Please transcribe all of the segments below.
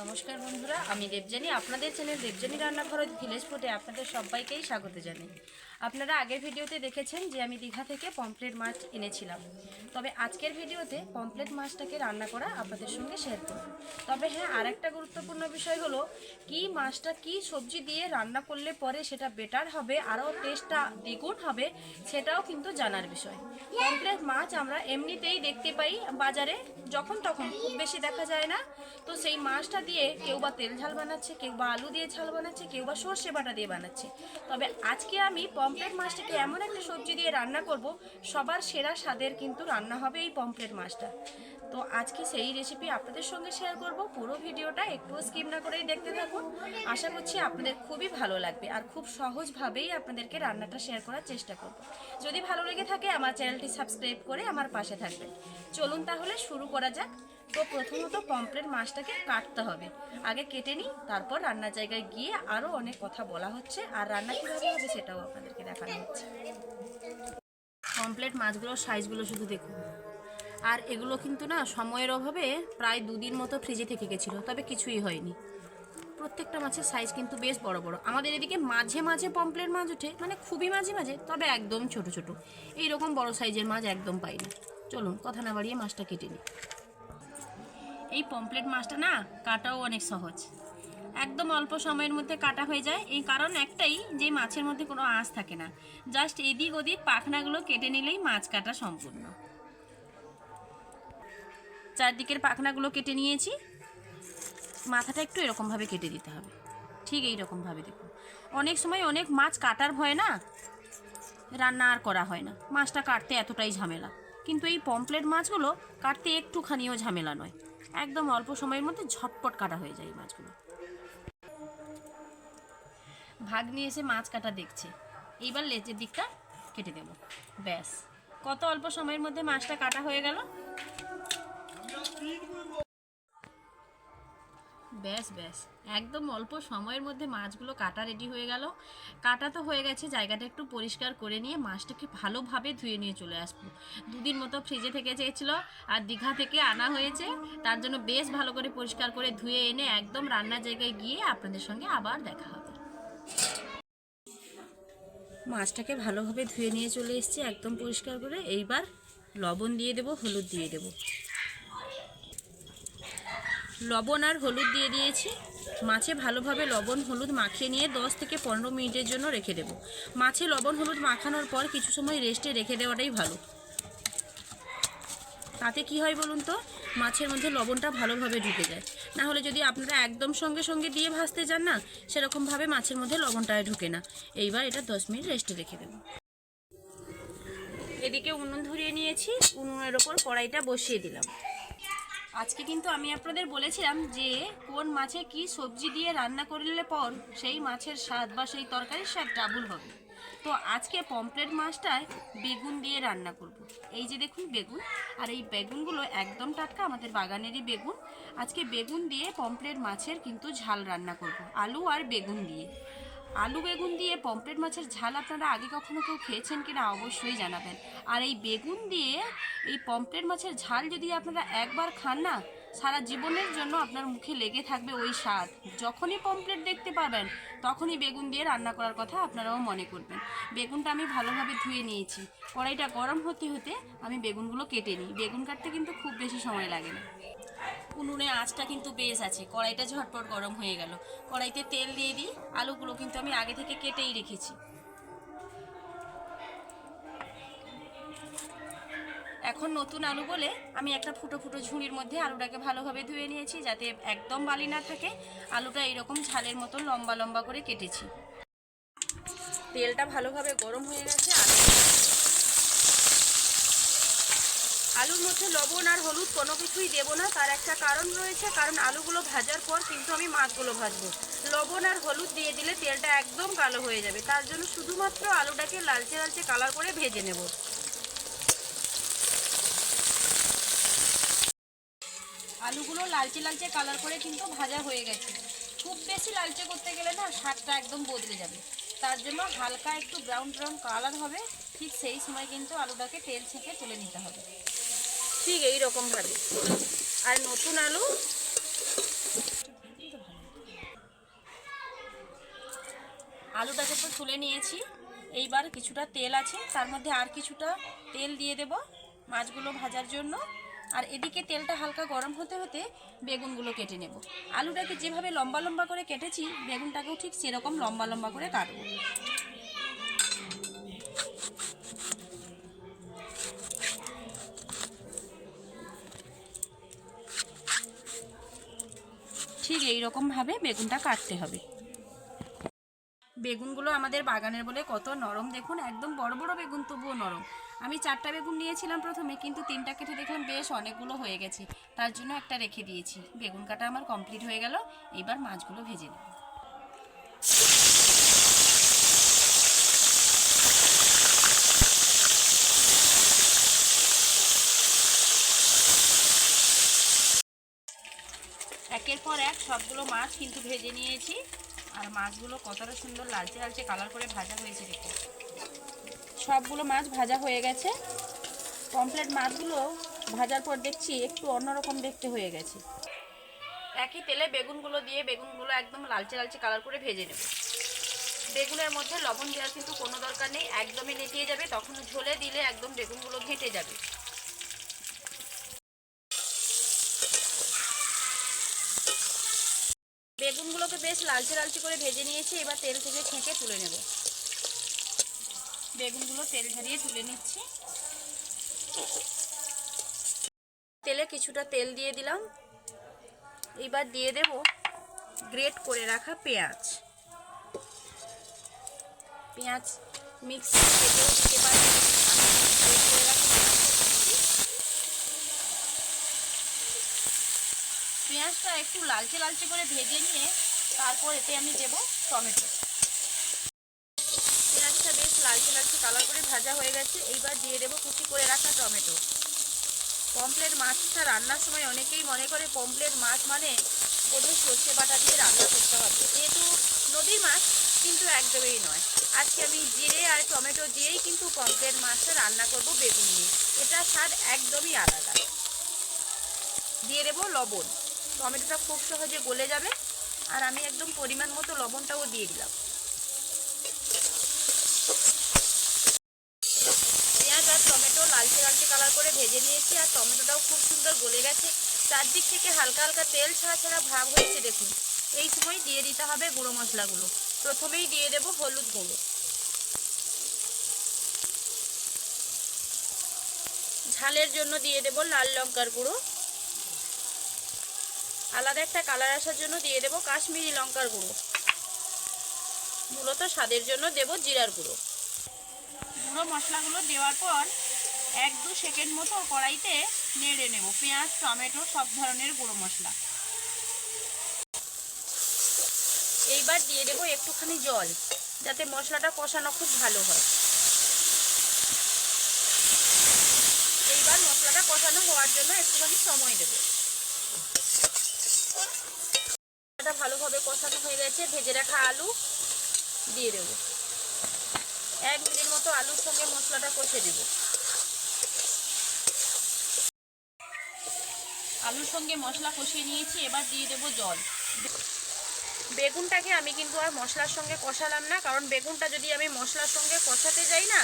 নমস্কার বন্ধুরা আমি দেবজানি আপনাদের চ্যানেল দেবজানি রান্নাঘর ভিলেজ ফুটে আপনাদের সবাইকেই স্বাগত জানাই। আপনারা আগের ভিডিওতে দেখেছেন যে আমি দীঘা থেকে পমপ্লেট মাছ এনেছিলাম। তবে আজকের ভিডিওতে পমপ্লেট মাছটাকে রান্না করা আপনাদের সঙ্গে শেয়ার করব। তবে হ্যাঁ আরেকটা গুরুত্বপূর্ণ বিষয় হলো, কি মাছটা কি সবজি দিয়ে রান্না করলে পরে সেটা বেটার হবে, আরও টেস্টটা দ্বিগুণ হবে, সেটাও কিন্তু জানার বিষয়। পমপ্লেট মাছ আমরা এমনিতেই দেখতে পাই বাজারে, যখন তখন খুব বেশি দেখা যায় না। তো সেই মাছটা দিয়ে কেউ বা তেল ঝাল বানাচ্ছে, কেউ বা আলু দিয়ে ঝাল বানাচ্ছে, কেউ বা সর্ষে বাটা দিয়ে বানাচ্ছে। তবে আজকে আমি পমপ্লেট মাছটাকে এমন একটা সবজি দিয়ে রান্না করব, সবার সেরা স্বাদের কিন্তু রান্না হবে এই পমপ্লেট মাছটা। তো আজকে সেই রেসিপি আপনাদের সঙ্গে শেয়ার করব, পুরো ভিডিওটা একটু স্কিপ না করেই দেখতে থাকুন। আশা করছি আপনাদের খুবই ভালো লাগবে আর খুব সহজভাবেই আপনাদেরকে রান্নাটা শেয়ার করার চেষ্টা করব। যদি ভালো লেগে থাকে, আমার চ্যানেলটি সাবস্ক্রাইব করে আমার পাশে থাকবেন। চলুন তাহলে শুরু করা যাক। তো প্রথমত পমপ্লেট মাছটাকে কাটতে হবে। আগে কেটে নিই, তারপর রান্নার জায়গায় গিয়ে আরও অনেক কথা বলা হচ্ছে আর রান্না কীভাবে হবে সেটাও আপনাদেরকে দেখানো হচ্ছে। পমপ্লেট মাছগুলোর সাইজগুলো শুধু দেখুন। আর এগুলো কিন্তু না সময়ের অভাবে প্রায় দুদিন মতো ফ্রিজে থেকে গেছিল, তবে কিছুই হয়নি। প্রত্যেকটা মাছের সাইজ কিন্তু বেশ বড় বড়। আমাদের এদিকে মাঝে মাঝে পমপ্লেট মাছ ওঠে মানে খুবই মাঝে মাঝে, তবে একদম ছোট ছোট। এই রকম বড় সাইজের মাছ একদম পাইনি। চলুন, কথা না বাড়িয়ে মাছটা কেটে নিই। এই পমপ্লেট মাছটা না কাটাও অনেক সহজ। একদম অল্প সময়ের মধ্যে কাটা হয়ে যায়। এই কারণ একটাই, যে মাছের মধ্যে কোনো আঁশ থাকে না। জাস্ট এদিক ওদিক পাখনাগুলো কেটে নিলেই মাছ কাটা সম্পূর্ণ। চারদিকের পাখনাগুলো কেটে নিয়েছি। মাথাটা একটু এরকমভাবে কেটে দিতে হবে। ঠিক এই রকমভাবে দেখুন। অনেক সময় অনেক মাছ কাটার ভয় না, রান্না আর করা হয় না। মাছটা কাটতে এতটাই ঝামেলা। কিন্তু এই পমপ্লেট মাছগুলো কাটতে একটুখানিও ঝামেলা নয়। একদম অল্প সময়ের মধ্যে ঝটপট কাটা হয়ে যায় মাছগুলো। ভাগ নিয়ে এসে মাছ কাটা দেখছে। এইবার লেজের দিকটা কেটে দেব। ব্যাস, কত অল্প সময়ের মধ্যে মাছটা কাটা হয়ে গেল? ব্যাস ব্যাস। একদম অল্প সময়ের মধ্যে মাছগুলো কাটা রেডি হয়ে গেল। কাটা তো হয়ে গেছে, জায়গাটা একটু পরিষ্কার করে নিয়ে মাছটাকে ভালোভাবে ধুয়ে নিয়ে চলে আসব। দুদিন মতো ফ্রিজে থেকে চেয়েছিল, আর দীঘা থেকে আনা হয়েছে। তার জন্য বেশ ভালো করে পরিষ্কার করে ধুয়ে এনে একদম রান্নার জায়গায় গিয়ে আপনাদের সঙ্গে আবার দেখা হবে। মাছটাকে ভালোভাবে ধুয়ে নিয়ে চলে এসেছি, একদম পরিষ্কার করে। এইবার লবণ দিয়ে দেবো, হলুদ দিয়ে দেবো। লবণ আর হলুদ দিয়ে দিয়েছি। মাছে ভালোভাবে লবণ হলুদ মাখিয়ে নিয়ে দশ থেকে পনেরো মিনিটের জন্য রেখে দেবো। মাছে লবণ হলুদ মাখানোর পর কিছু সময় রেস্টে রেখে দেওয়াটাই ভালো। তাতে কি হয় বলুন তো? মাছের মধ্যে লবণটা ভালোভাবে ঢুকে যায়। না হলে যদি আপনারা একদম সঙ্গে সঙ্গে দিয়ে ভাজতে যান না, সেরকমভাবে মাছের মধ্যে লবণটা ঢুকে না। এইবার এটা দশ মিনিট রেস্টে রেখে দেবো। এদিকে উনুন ধরিয়ে নিয়েছি। উনুনের ওপর কড়াইটা বসিয়ে দিলাম। আজকে কিন্তু আমি আপনাদের বলেছিলাম যে কোন মাছে কি সবজি দিয়ে রান্না করলে পর সেই মাছের স্বাদ বা সেই তরকারির স্বাদ ডাবল হবে তো আজকে পমপ্লেট মাছটায় বেগুন দিয়ে রান্না করব। এই যে দেখুন বেগুন, আর এই বেগুনগুলো একদম টাটকা, আমাদের বাগানেরই বেগুন আজকে বেগুন দিয়ে পমপ্লেট মাছের কিন্তু ঝাল রান্না করব। আলু আর বেগুন দিয়ে আলু বেগুন দিয়ে পমপ্লেট মাছের ঝাল আপনারা আগে কখনো কেউ খেয়েছেন কিনা অবশ্যই জানাবেন। আর এই বেগুন দিয়ে এই পমপ্লেট মাছের ঝাল যদি আপনারা একবার খান না, সারা জীবনের জন্য আপনার মুখে লেগে থাকবে ওই স্বাদ। যখনই পমপ্লেট দেখতে পাবেন তখনই বেগুন দিয়ে রান্না করার কথা আপনারাও মনে করবেন। বেগুনটা আমি ভালোভাবে ধুয়ে নিয়েছি। কড়াইটা গরম হতে হতে আমি বেগুনগুলো কেটে নিই। বেগুন কাটতে কিন্তু খুব বেশি সময় লাগে না। উনুনে আঁচটা কিন্তু বেশ আছে। কড়াইটা ঝটপট গরম হয়ে গেল। কড়াইতে তেল দিয়ে দিই। আলুগুলো কিন্তু আমি আগে থেকে কেটেই রেখেছি। এখন নতুন আলু বলে আমি একটা ফুটো ফুটো ঝুড়ির মধ্যে আলুটাকে ভালোভাবে ধুয়ে নিয়েছি, যাতে একদম বালি না থাকে। আলুটা এরকম ঝালের মতন লম্বা লম্বা করে কেটেছি। তেলটা ভালোভাবে গরম হয়ে গেছে। আলু আলুর মধ্যে লবণ আর হলুদ কোনো কিছুই দেবো না। তার একটা কারণ রয়েছে, কারণ আলুগুলো ভাজার পর কিন্তু আমি মাছগুলো ভাজবো। লবণ আর হলুদ দিয়ে দিলে তেলটা একদম কালো হয়ে যাবে। তার জন্য শুধুমাত্র আলুটাকে লালচে লালচে কালার করে ভেজে নেব। আলুগুলো লালচে লালচে কালার করে কিন্তু ভাজা হয়ে গেছে। খুব বেশি লালচে করতে গেলে না স্বাদটা একদম বদলে যাবে। তার জন্য হালকা একটু ব্রাউন ব্রাউন কালার হবে। ঠিক সেই সময় কিন্তু আলুটাকে তেল ছেঁকে তুলে নিতে হবে। ঠিক এই রকমভাবে আর নতুন আলু। আলুটাকে তো তুলে নিয়েছি। এইবার কিছুটা তেল আছে, তার মধ্যে আর কিছুটা তেল দিয়ে দেব মাছগুলো ভাজার জন্য। আর এদিকে তেলটা হালকা গরম হতে হতে বেগুনগুলো কেটে নেব। আলুটাকে যেভাবে লম্বা লম্বা করে কেটেছি, বেগুনটাকেও ঠিক সেরকম লম্বা লম্বা করে কাটবো। এই ভাবে বেগুনটা কাটতে হবে। বেগুনগুলো আমাদের বাগানের বলে কত নরম। দেখুন, একদম বড় বড় বেগুন, তবুও নরম। আমি চারটা বেগুন নিয়েছিলাম প্রথমে, কিন্তু তিনটা কেটে দেখলাম বেশ অনেকগুলো হয়ে গেছে। তার জন্য একটা রেখে দিয়েছি। বেগুন কাটা আমার কমপ্লিট হয়ে গেল। এবার মাছগুলো ভেজে নেব একের পর এক সবগুলো মাছ কিন্তু ভেজে নিয়েছি। আর মাছগুলো কতটা সুন্দর লালচে লালচে কালার করে ভাজা হয়েছে দেখো। সবগুলো মাছ ভাজা হয়ে গেছে। কমপ্লিট মাছগুলো ভাজার পর দেখছি একটু অন্যরকম দেখতে হয়ে গেছে। একই তেলে বেগুনগুলো দিয়ে বেগুনগুলো একদম লালচে লালচে কালার করে ভেজে নেব। বেগুনের মধ্যে লবণ দেওয়ার কিন্তু কোনো দরকার নেই। একদমই নেতিয়ে যাবে। তখন ঝোলে দিলে একদম বেগুনগুলো ঘেঁটে যাবে। বেশ লালচে লালচে করে ভেজে নিয়েছি, এবার তেল থেকে ছেঁকে তুলে নেব। বেগুনগুলো তেল ঝারিয়ে তুলে নিচ্ছি। তেলে কিছুটা তেল দিয়ে দিলাম। এবার দিয়ে দেব গ্রেট করে রাখা পেঁয়াজ। পেঁয়াজ মিক্সি কেটেও দিতে পারি। পেঁয়াজটা একটু লালচে লালচে করে ভেজে নিয়ে তারপর এতে আমি দেবো টমেটো। পেঁয়াজটা বেশ লালচে লালচে কালার করে ভাজা হয়ে গেছে। এইবার দিয়ে দেবো কুচি করে রাখা টমেটো। পমপ্লেট মাছটা রান্নার সময় অনেকেই মনে করে পমপ্লেট মাছ মানে বোধহয় সর্ষে বাটা দিয়ে রান্না করতে হবে। যেহেতু নদীর মাছ, কিন্তু একদমই নয়। আজকে আমি জিরে আর টমেটো দিয়েই কিন্তু পমপ্লেট মাছটা রান্না করব বেগুন দিয়ে। এটা স্বাদ একদমই আলাদা। দিয়ে দেবো লবণ। টমেটোটা খুব সহজে গলে যাবে। আর আমি একদম পরিমাণ মতো লবণটাও দিয়ে দিলাম। পেঁয়াজ আর টমেটো লালচে লালচে কালার করে ভেজে নিয়েছি আর টমেটোটাও খুব সুন্দর গলে গেছে। চারদিক থেকে হালকা হালকা তেল ছাড়া ছাড়া ভাব হয়েছে দেখুন। এই সময় দিয়ে দিতে হবে গুঁড়ো মশলাগুলো। প্রথমেই দিয়ে দেব হলুদ গুঁড়ো। ঝালের জন্য দিয়ে দেব লাল লঙ্কার গুঁড়ো। আলাদা একটা কালার আসার জন্য দিয়ে দেব কাশ্মীরি লঙ্কার গুঁড়ো। মূলত স্বাদের জন্য দেব জিরার গুঁড়ো। গুঁড়ো মশলাগুলো দেওয়ার পর এক দু সেকেন্ড মতো কড়াইতে নেড়ে নেব। পেঁয়াজ, টমেটো সব ধরনের গুঁড়ো মশলা। এইবার দিয়ে দেব একটুখানি জল, যাতে মশলাটা কষানো খুব ভালো হয়। এইবার মশলাটা কষানো হওয়ার জন্য একটুখানি সময় দেবো। এটা ভালোভাবে কষানো হয়ে গেছে। ভেজে রাখা আলু দিয়ে দেব। এক মিনিট মতো আলুর সঙ্গে মশলাটা কষে দেব আলুর সঙ্গে মশলা কষিয়ে নিয়েছি, এবার দিয়ে দেব জল। বেগুনটাকে আমি কিন্তু আর মশলার সঙ্গে কষালাম না, কারণ বেগুনটা যদি আমি মশলার সঙ্গে কষাতে যাই না,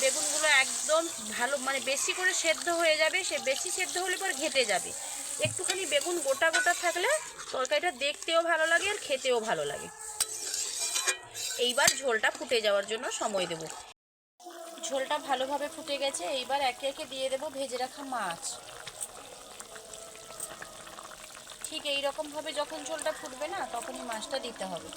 বেগুনগুলো একদম ভালো মানে বেশি করে সেদ্ধ হয়ে যাবে, সে বেশি সেদ্ধ হলে পর ঘেটে যাবে। একটুখানি বেগুন গোটা গোটা থাকলে তরকারিটা দেখতেও ভালো লাগে আর খেতেও ভালো লাগে। এইবার ঝোলটা ফুটে যাওয়ার জন্য সময় দেব। ঝোলটা ভালোভাবে ফুটে গেছে, এইবার একে একে দিয়ে দেব ভেজে রাখা মাছ। ঠিক এইরকমভাবে যখন ঝোলটা ফুটবে না, তখনই মাছটা দিতে হবে।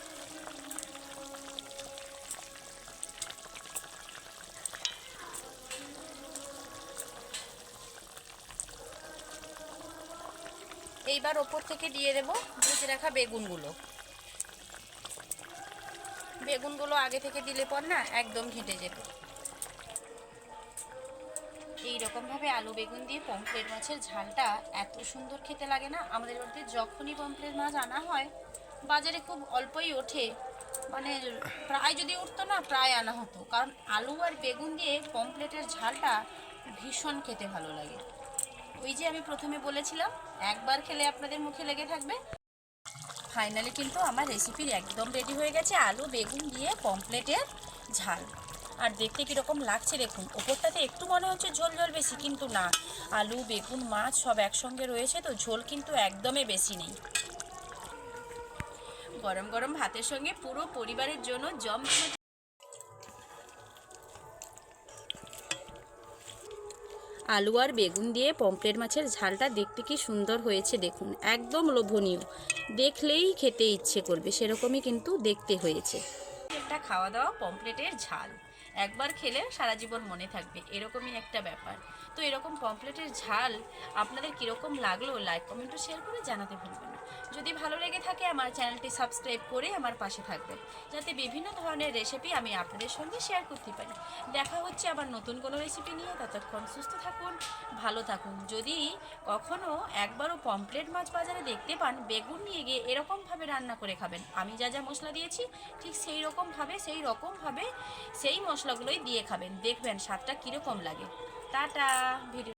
এইবার ওপর থেকে দিয়ে দেব ভেজে রাখা বেগুনগুলো। বেগুনগুলো আগে থেকে দিলে পর না একদম ঘেঁটে যেত। এই রকম ভাবে আলু বেগুন দিয়ে পমফ্লেট মাছের ঝালটা এত সুন্দর খেতে লাগে না, আমাদের বাড়িতে যখনই পমফ্লেট মাছ আনা হয়, বাজারে খুব অল্পই ওঠে। মানে প্রায় যদি উঠতো না, প্রায় আনা হতো। কারণ আলু আর বেগুন দিয়ে পমপ্লেটের ঝালটা ভীষণ খেতে ভালো লাগে। ওই যে আমি প্রথমে বলেছিলাম, একবার খেলে আপনাদের মুখে লেগে থাকবে। ফাইনালি কিন্তু আমার রেসিপির একদম রেডি হয়ে গেছে, আলু, বেগুন দিয়ে পমপ্লেটের ঝাল। আর দেখতে কীরকম লাগছে দেখুন, ওপরটাতে একটু মনে হচ্ছে ঝোল ঝোল বেশি, কিন্তু না। আলু, বেগুন, মাছ সব একসঙ্গে রয়েছে, তো ঝোল কিন্তু একদমই বেশি নেই। গরম গরম ভাতের সঙ্গে পুরো পরিবারের জন্য জমজমে আলু আর বেগুন দিয়ে পম্পলেট মাছের ঝালটা দেখতে কি সুন্দর হয়েছে দেখুন, একদম লোভনীয়। দেখলেই খেতে ইচ্ছে করবে, সেরকমই কিন্তু দেখতে হয়েছে। একটা খাওয়া দাওয়া পম্পলেটের ঝাল। একবার খেলে সারা জীবন মনে থাকবে, এরকমই একটা ব্যাপার। তো এরকম পমপ্লেটের ঝাল আপনাদের কীরকম লাগল লাইক কমেন্ট শেয়ার করে জানাতে ভুলবেন না। যদি ভালো লেগে থাকে, আমার চ্যানেলটি সাবস্ক্রাইব করে আমার পাশে থাকবেন, যাতে বিভিন্ন ধরনের রেসিপি আমি আপনাদের সঙ্গে শেয়ার করতে পারি। দেখা হচ্ছে আবার নতুন কোনো রেসিপি নিয়ে, ততক্ষণ সুস্থ থাকুন, ভালো থাকুন। যদি কখনো একবারও পমপ্লেট মাছ বাজারে দেখতে পান, বেগুন নিয়ে গিয়ে এরকমভাবে রান্না করে খাবেন। আমি যা যা মশলা দিয়েছি, ঠিক সেই রকমভাবে সেই রকমভাবে সেই মশলাগুলোই দিয়ে খাবেন। দেখবেন স্বাদটা কীরকম লাগে। Tata video